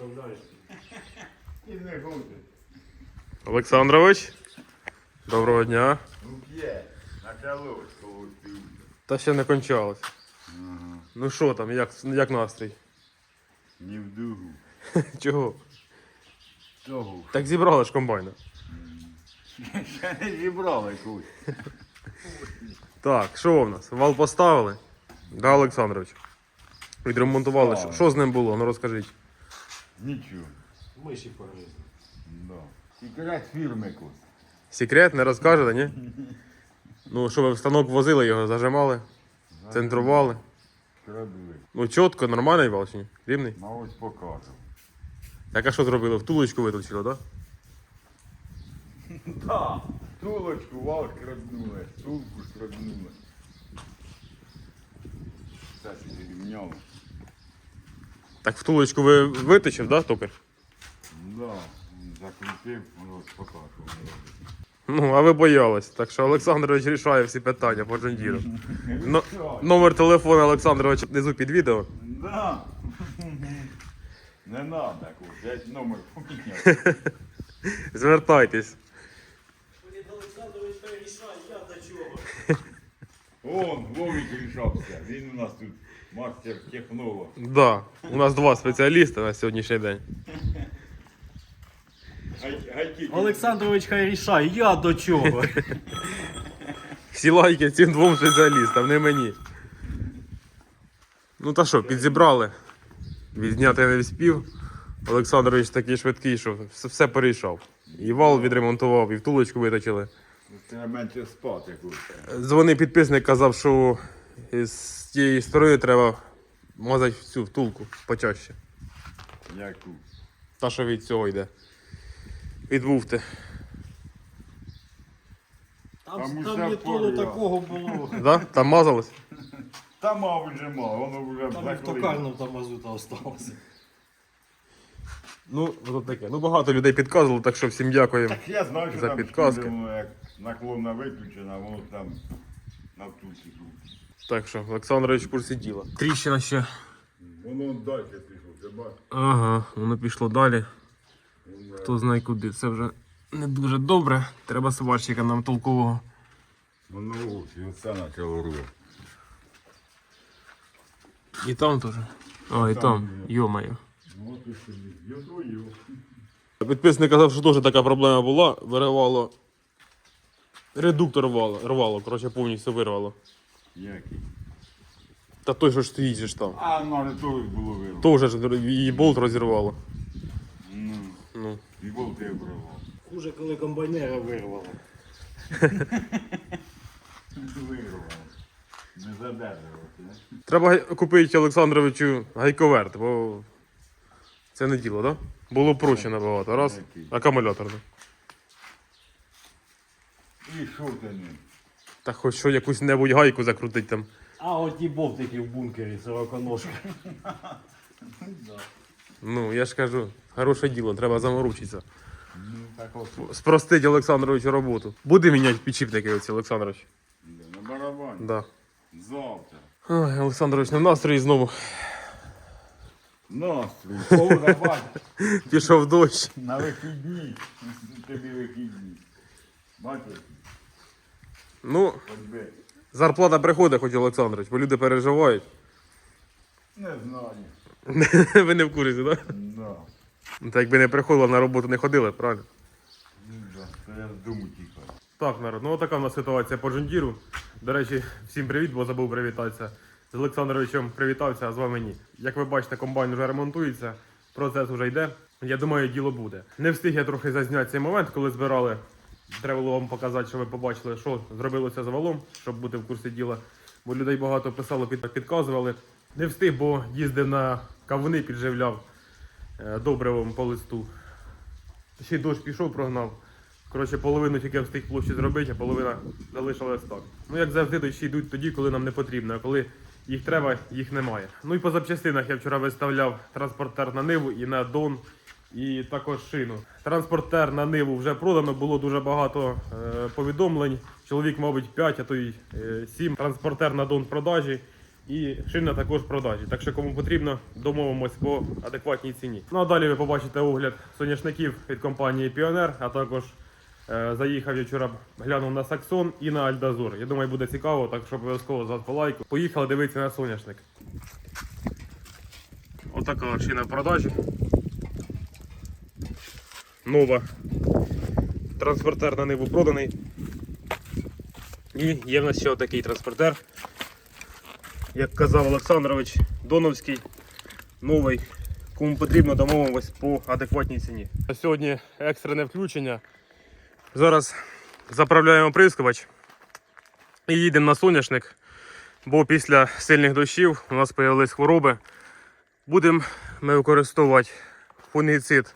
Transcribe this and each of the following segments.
Оставляєш. І не буде. Олександрович. Доброго дня. Ну п'є. Началось, коли. Та ще не кончалось. Ага. Ну що там, як, як настрій? Не в дугу. Чого? Того. Так зібрали ж комбайна. Ще не зібрали якусь. Так, що в нас? Вал поставили? Да, Олександрович. Відремонтували. Що з ним було? Ну розкажіть. Нічого. Миші погризли. Да. Секрет фірми якусь. Секрет, не розкажете, ні? Ну, що ви в станок возили його, зажимали, центрували. Крадли. Ну, чітко, нормальний вал чи ні? Рівний? На ось покажу. Так а що зробили? Втулочку виточили, так? Да. Тулочку вал краднули, тулку скраднули. Все сюди рівняли. Так втулочку ви виточив, да, токар? Да. Закрутив, воно ось. Ну, а ви боялись. Так що Олександрович рішає всі питання по Джондіру. Но- номер телефону Олександровича внизу під відео. Да. Не надо, я номер поміняв. Звертайтесь. Блін, Олександрович рішає, я до чого. Он, Вовик рішався. Він у нас тут мастер технолог. Да, у нас два спеціалісти на сьогоднішній день. Олександрович хай рішає, я до чого. Всі лайки цим двом спеціалістам, не мені. Ну та що, підзібрали. Відзняти не вспів. Олександрович такий швидкий, що все, все порішав. І вал відремонтував, і втулочку виточили. Треба менше спати. Дзвони підписник казав, що з тієї сторони треба мазати цю втулку почаще. Яку. Та, що від цього йде. Від муфти. Там, Там там, усе не такого було. Да? Там мазалось? Та мав вже мав, воно вже Там заклеїло. автокарном там мазута осталося. Ну, от таке. Ну багато людей підказувало, так що всім дякуємо. Так я знаю, що За там підказки. воно як наклонна виключена, воно там на втулці тут. Так що, Олександрович в курсі діла. Тріщина ще. Воно далі пішло, ти бачиш? Ага, воно пішло далі. Хто знає куди. Це вже не дуже добре. Треба сварщика нам толкового. Воно ось, і оце почало рвати. І там теж. А, і Там. Йо-моє. От і собі. Я твою. Підписник казав, що теж така проблема була. Виривало. Редуктор рвало, рвало, коротше, повністю вирвало. Який? Та той, що ж же ж там. А, ну, але то було вирвано. То вже ж і болт розірвало. Ну, Ну. і болти обривав. Хуже, коли комбайнера вирвало. Вирвав. Не задержувати, не? Треба гай- купити Олександровичу гайковерт, бо це не діло, так? Да? Було проще набагато. Раз. Який? Акумулятор. да. І що ти не? Та хоч що якусь небудь гайку закрутить там. А от ті бовтики в бункері, сороконожка. Ну, я ж кажу, хороше діло, треба заморочитися. Ну, так от. Спростить Олександровичу роботу. Буде міняти підшипники оці, Олександрович? На барабані. Да. Завтра. Ой, Олександрович, не в настрої знову. Настрій. Бать. Пішов дощ. На вихідні. Тобі вихідні. Бачиш? Ну, зарплата приходить, хоч Олександрович, бо люди переживають. Не знаю. Ви не в курсі, так? Да? Да. Ну, Та якби не приходили, на роботу не ходили, правильно? Ну, да. Я дому тікаю. Так, народ, ну така в нас ситуація по Джондіру. До речі, всім привіт, бо забув привітатися. З Олександровичем привітався, а з вами ні. Як ви бачите, комбайн вже ремонтується, процес вже йде. Я думаю, діло буде. Не встиг я трохи зазняти цей момент, коли збирали. Треба було вам показати, щоб ви побачили, що зробилося з валом, щоб бути в курсі діла. Бо людей багато писало, підказували. Не встиг, бо їздив на кавуни, підживляв е, добривом по листу. Ще дощ пішов, прогнав. Коротше, половину тільки встиг площі зробити, а половина залишилась так. Ну, як завжди, дощі йдуть тоді, коли нам не потрібно, а коли їх треба, їх немає. Ну і по запчастинах я вчора виставляв транспортер на Ниву і на Дон, і також шину. Транспортер на Ниву вже продано, було дуже багато е, повідомлень. Чоловік, мабуть, 5, а то й е, 7. Транспортер на Дон продажі. І шина також продажі. Так що кому потрібно, домовимось по адекватній ціні. Ну а далі ви побачите огляд соняшників від компанії Піонер, а також е, заїхав я вчора, глянув на Саксон і на Альдазур. Я думаю, буде цікаво, так що обов'язково за лайку. Поїхали дивитися на соняшник. Отака шина в продажі. Нова. Транспортер на ниву проданий. І є в нас ще отакий транспортер. Як казав Олександрович, Доновський, новий. Кому потрібно, домовимось по адекватній ціні. Сьогодні екстрене включення. Зараз заправляємо прискувач і їдемо на соняшник, бо після сильних дощів у нас з'явились хвороби. Будемо ми використовувати фунгіцид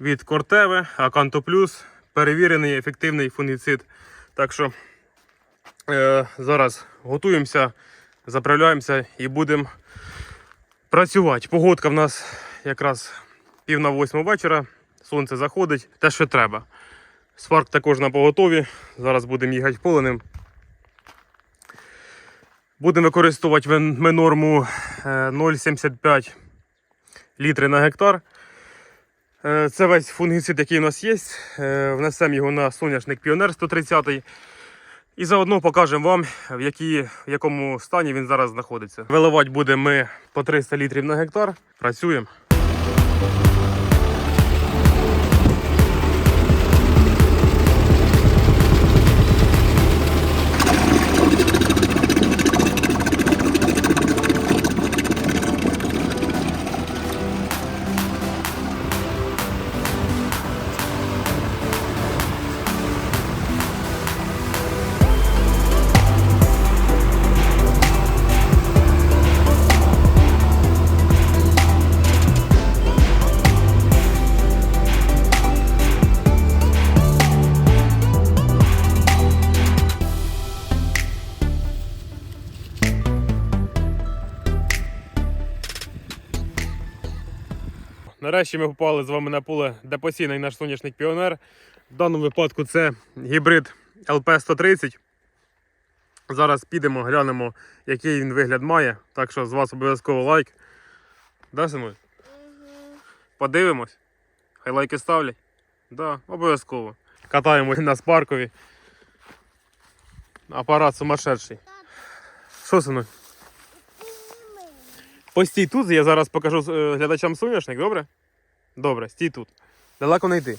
від Кортеве, Аканто Плюс, перевірений ефективний фунгіцид. Так що е, зараз готуємося, заправляємося і будемо працювати. Погодка в нас якраз пів на восьму вечора. Сонце заходить, те, що треба. Сварк також на поготові. Зараз будемо їхати поленим. Будемо використовувати ми норму е, 0,75 літри на гектар. Е, Це весь фунгіцид, який у нас є. Е, Внесемо його на соняшник Піонер 130 і заодно покажемо вам, в, які, в якому стані він зараз знаходиться. Виливати будемо ми по 300 літрів на гектар. Працюємо. Нарешті ми попали з вами на поле, де посійний наш соняшник Піонер. В даному випадку це гібрид LP130. Зараз підемо, глянемо, який він вигляд має. Так що з вас обов'язково лайк. Да, синуй? Подивимось. Хай лайки ставлять. Да, обов'язково. Катаємось на спаркові. Апарат сумасшедший. Що, синуй? Постій тут, я зараз покажу е, глядачам соняшник, добре? Добре, стій тут. Далеко не йди.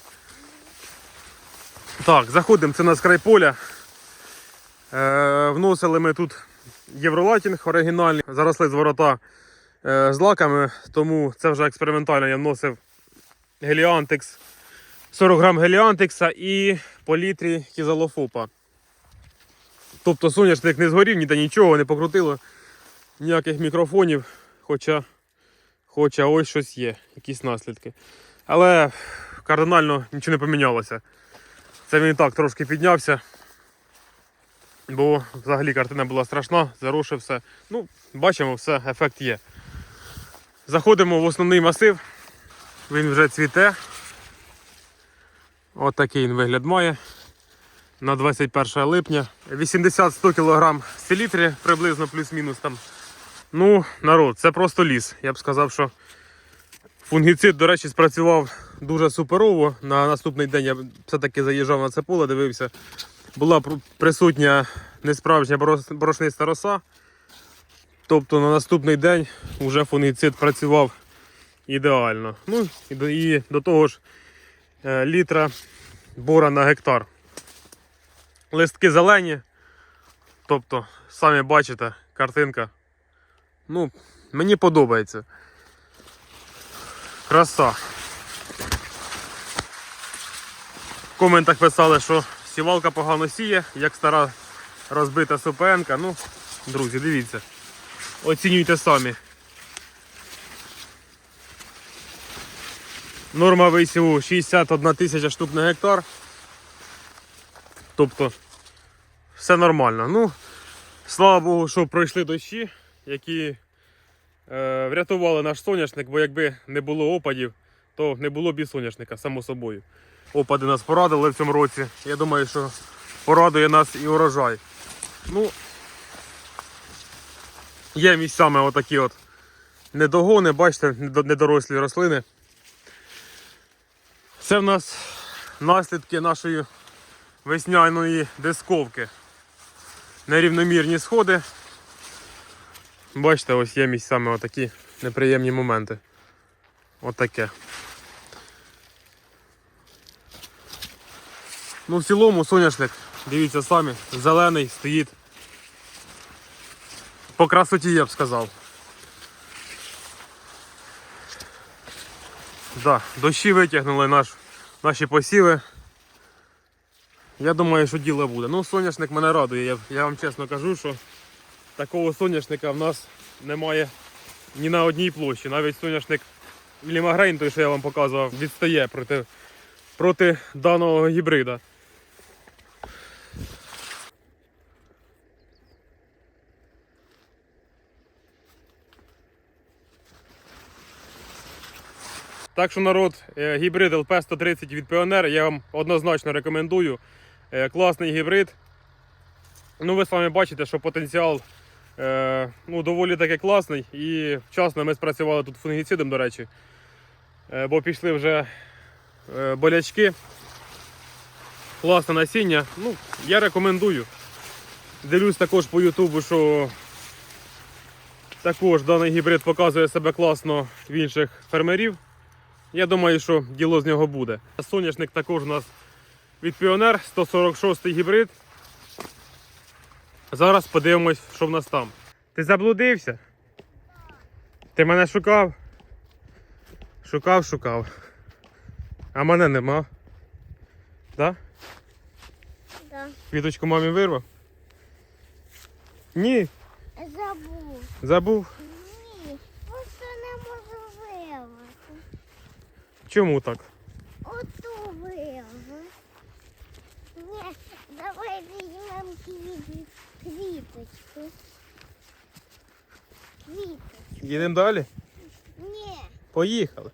Так, заходимо, це у нас поля. Е, вносили ми тут євролатінг оригінальний, заросли з ворота е, з лаками, тому це вже експериментально я вносив геліантекс, 40 грам геліантекса і по літрі кізалофопа. Тобто соняшник не згорів, ніде нічого, не покрутило, ніяких мікрофонів. Хоча, хоча ось щось є, якісь наслідки. Але кардинально нічого не помінялося. Це він і так трошки піднявся. Бо взагалі картина була страшна, зарушив все. Ну, бачимо, все, ефект є. Заходимо в основний масив. Він вже цвіте. От такий він вигляд має. На 21 липня. 80-100 кг селітрі приблизно плюс-мінус там Ну, народ, це просто ліс. Я б сказав, що фунгіцид, до речі, спрацював дуже суперово. На наступний день я все-таки заїжджав на це поле, дивився. Була присутня несправжня борошниста роса. Тобто на наступний день вже фунгіцид працював ідеально. Ну і до, і до того ж е, літра бора на гектар. Листки зелені. Тобто, самі бачите, картинка. Ну, мені подобається. Краса. В коментах писали, що сівалка погано сіє, як стара розбита СУПНка. Ну, друзі, дивіться. Оцінюйте самі. Норма висіву 61 тисяча штук на гектар. Тобто, все нормально. Ну, слава Богу, що пройшли дощі які е, врятували наш соняшник, бо якби не було опадів, то не було б і соняшника, само собою. Опади нас порадили в цьому році. Я думаю, що порадує нас і урожай. Ну, Є місцями отакі от недогони, бачите, недорослі рослини. Це в нас наслідки нашої весняної дисковки. Нерівномірні сходи. Бачите, ось є місцями отакі неприємні моменти. Отаке. Ну, в цілому соняшник, дивіться самі, зелений стоїть. По красоті я б сказав. Да, дощі витягнули наш, наші посіви. Я думаю, що діло буде. Ну, соняшник мене радує. Я, я вам чесно кажу, що такого соняшника в нас немає ні на одній площі. Навіть соняшник Лімагрейн, той, що я вам показував, відстає проти, проти даного гібрида. Так що народ, е, гібрид LP130 від Pioneer я вам однозначно рекомендую. Е, Класний гібрид. Ну, ви самі бачите, що потенціал ну, доволі таки класний. І вчасно ми спрацювали тут фунгіцидом, до речі. Е, бо пішли вже е, болячки. Класне насіння. Ну, я рекомендую. Дивлюсь також по Ютубу, що також даний гібрид показує себе класно в інших фермерів. Я думаю, що діло з нього буде. Соняшник також у нас від Pioneer 146 гібрид. Зараз подивимось, що в нас там. Ти заблудився? Ти мене шукав? Шукав, шукав. А мене нема. Да? Да. Квіточку мамі вирвав? Ні, Забув. забув. Ні, просто не можу вирвати. Чому так? Оту вирвати. Ні, давай візьмемо квіт- квіточку. Квіточку. Їдемо далі? Ні. Поїхали.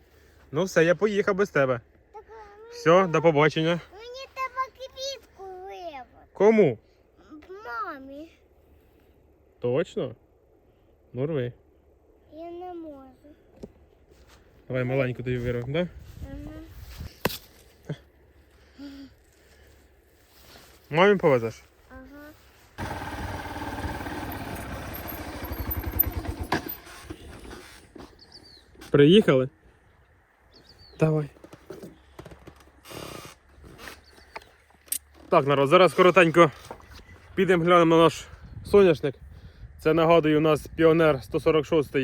Ну все, я поїхав без тебе. Так мені, Все, до побачення. мені треба квітку вирвати. Кому? Мамі. Точно? Ну рви. Я не можу. Давай маленьку тобі вирвемо, да? Ага. Мамі повезеш? Ага. Приїхали? Давай. Так, народ, зараз коротенько підемо глянемо на наш соняшник. Це нагадую, у нас Pioneer 146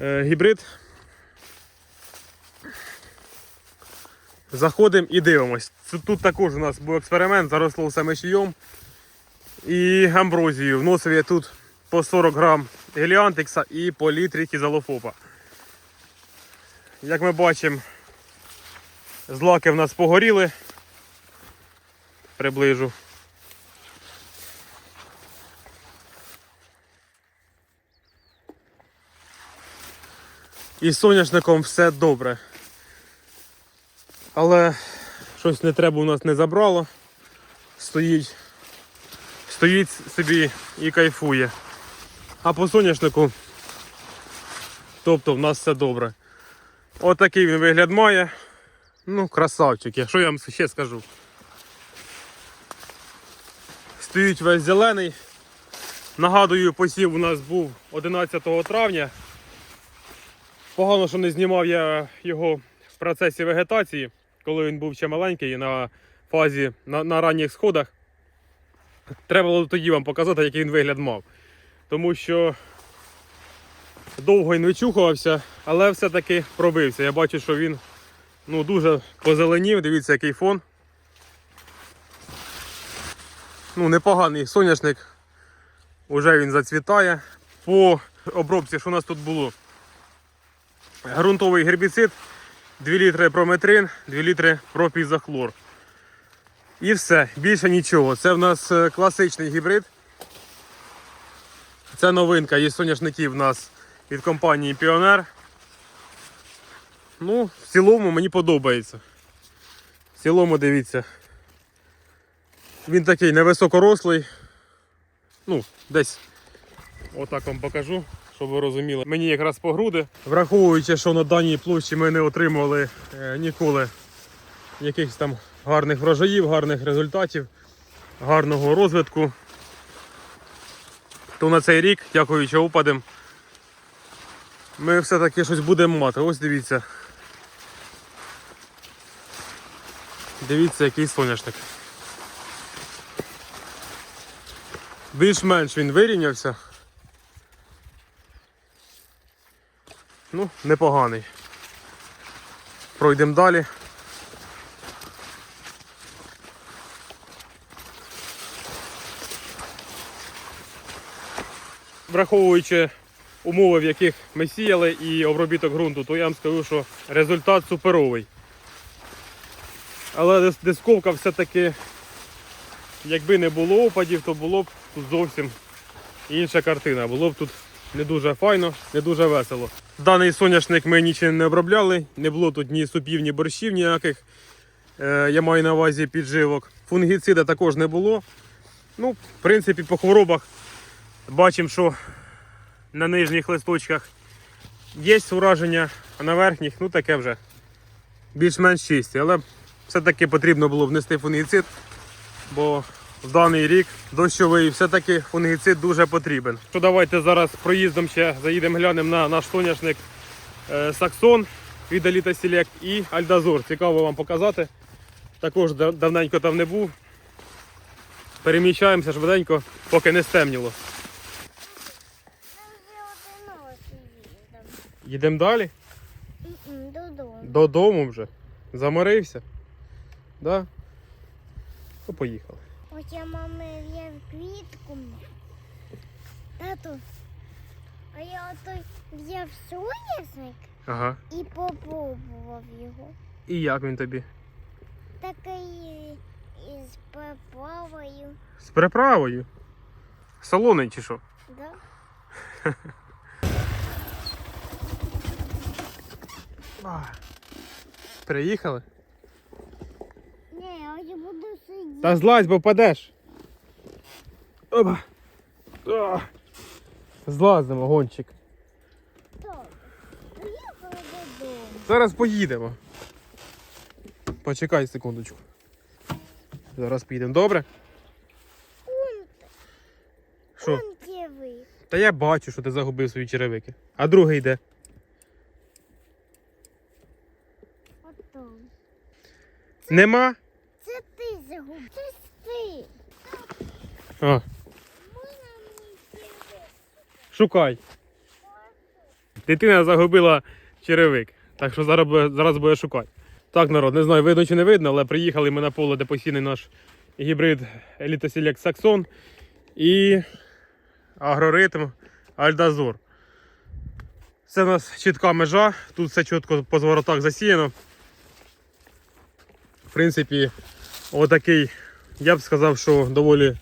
е, гібрид. Заходимо і дивимось. Це- Тут також у нас був експеримент, заросло все мишійом і амброзією. Вносив я тут по 40 грам геліантикса і по літрі кізалофопа. Як ми бачимо, злаки в нас погоріли. Приближу. І з соняшником все добре. Але щось не треба у нас не забрало. Стоїть, стоїть собі і кайфує. А по соняшнику, тобто в нас все добре. Отакий він вигляд має. Ну, красавчик, я. що я вам ще скажу. Стоїть весь зелений. Нагадую, посів у нас був 11 травня. Погано, що не знімав я його в процесі вегетації, коли він був ще маленький на фазі на, на ранніх сходах. Треба було тоді вам показати, який він вигляд мав. Тому що довго він вичухувався, але все-таки пробився. Я бачу, що він ну, дуже позеленів. Дивіться, який фон. Ну, непоганий соняшник. Уже він зацвітає. По обробці, що у нас тут було? Грунтовий гербіцид, 2 літри прометрин, 2 літри пропізахлор. І все, більше нічого. Це в нас е, класичний гібрид. Це новинка є соняшників в нас від компанії Pioneer. Ну, в цілому мені подобається. В цілому дивіться. Він такий невисокорослий. Ну, десь Отак вам покажу, щоб ви розуміли. Мені якраз по груди. Враховуючи, що на даній площі ми не отримували е, ніколи якихось там гарних врожаїв, гарних результатів, гарного розвитку. То на цей рік, дякуючи опадам, ми все-таки щось будемо мати. Ось дивіться. Дивіться, який соняшник. Більш-менш він вирівнявся. Ну, непоганий. Пройдемо далі. Враховуючи умови, в яких ми сіяли і обробіток ґрунту, то я вам скажу, що результат суперовий. Але дисковка все-таки, якби не було опадів, то було б тут зовсім інша картина. Було б тут не дуже файно, не дуже весело. Даний соняшник ми нічим не обробляли, не було тут ні супів, ні борщів ніяких. Е, я маю на увазі підживок. Фунгіцида також не було. Ну, в принципі, по хворобах бачимо, що на нижніх листочках є ураження, а на верхніх, ну таке вже більш-менш чисті. Але все-таки потрібно було внести фунгіцид, бо в даний рік дощовий все-таки фунгіцид дуже потрібен. Що давайте зараз проїздом ще заїдемо глянемо на наш соняшник е, Саксон від Elite Select і Альдазор. Цікаво вам показати. Також давненько там не був. Переміщаємося швиденько, поки не стемніло. Ми вже один раз їздимо. Їдемо далі. М-м, Додому. Додому вже. Заморився. Да? Ну, поїхали. Ось я мами є квітку. Тату, а я ото взяв соняшник Ага. і попробував його. І як він тобі? Такий із поплавою. З приправою. Солоний чи що? Да? Приїхали? Ні, а я буду сидіти. Та злазь, бо впадеш. Оба. А. Злазимо, гончик. Так, Поїхали додому. Зараз поїдемо. Почекай секундочку. Зараз поїдемо, добре? Он, Що? он де ви. Та я бачу, що ти загубив свої черевики. А другий йде. Отам. Нема? Це ти загубив. Це ти. А, шукай. Дитина загубила черевик. Так що зараз буде, зараз буде шукати. Так, народ, не знаю, видно чи не видно, але приїхали ми на поле, де посіяний наш гібрид Elite Select Saxon і агроритм Альдазор. Це у нас чітка межа, тут все чітко по зворотах засіяно. В принципі, отакий, я б сказав, що доволі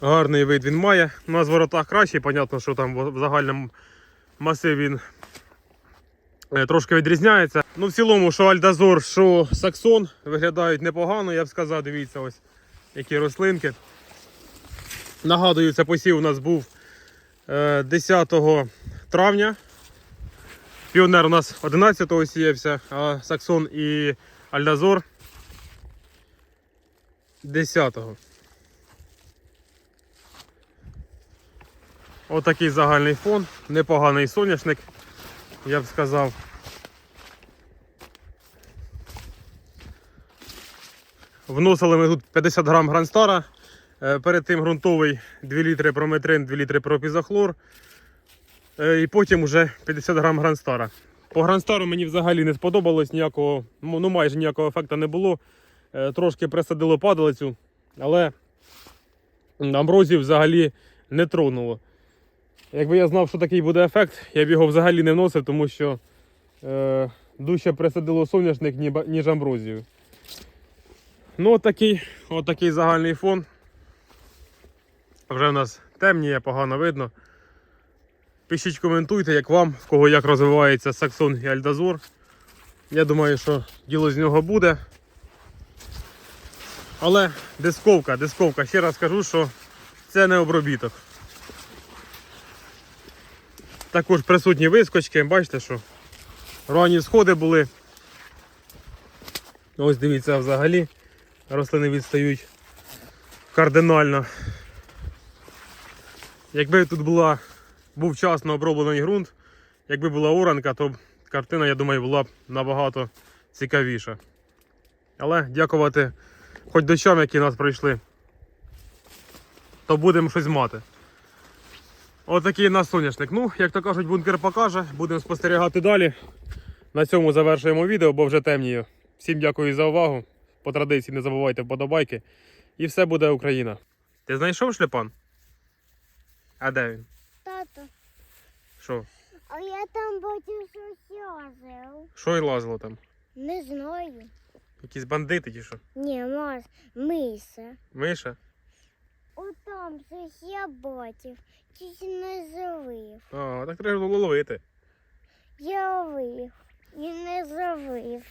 гарний вид він має. На зворотах краще, понятно, що там в загальному масиві він е, трошки відрізняється. Ну, в цілому, що Альдазор, що Саксон виглядають непогано, я б сказав, дивіться, ось які рослинки. Нагадую, це посів у нас був е, 10 травня. Піонер у нас 11-го сіявся, а Саксон і Альдазор 10-го. Отакий загальний фон, непоганий соняшник, я б сказав. Вносили ми тут 50 грам гранстара. Е, Перед тим ґрунтовий 2 літри прометрин, 2 літри пропізохлор. Е, І потім вже 50 грам гранстара. По гранстару мені взагалі не сподобалось ніякого, ну, майже ніякого ефекту не було. Е, Трошки присадило падалицю, але амброзію взагалі не тронуло. Якби я знав, що такий буде ефект, я б його взагалі не вносив, тому що е, дужче присадило соняшник, ніж амброзію. Ну, отакий, отакий загальний фон. Вже в нас темніє, погано видно. Пишіть, коментуйте, як вам, в кого як розвивається Саксон і Альдазор. Я думаю, що діло з нього буде. Але дисковка, дисковка, ще раз кажу, що це не обробіток. Також присутні вискочки, бачите, що ранні сходи були. Ось дивіться, взагалі рослини відстають кардинально. Якби тут була, був вчасно оброблений ґрунт, якби була оранка, то картина, я думаю, була б набагато цікавіша. Але дякувати хоч дощам, які нас пройшли, то будемо щось мати. Отакий у нас соняшник. Ну, як то кажуть, бункер покаже. Будемо спостерігати далі. На цьому завершуємо відео, бо вже темніє. Всім дякую за увагу. По традиції не забувайте вподобайки. І все буде Україна. Ти знайшов шлепан? А де він? Тато, Що? а я там бачив щось лазив. Що й лазило там? Не знаю. Якісь бандити чи що? Ні, Марс, миша. Миша? Отам щось я бачив. Чись не завив. А, так треба було ловити. Я ловив і не завив.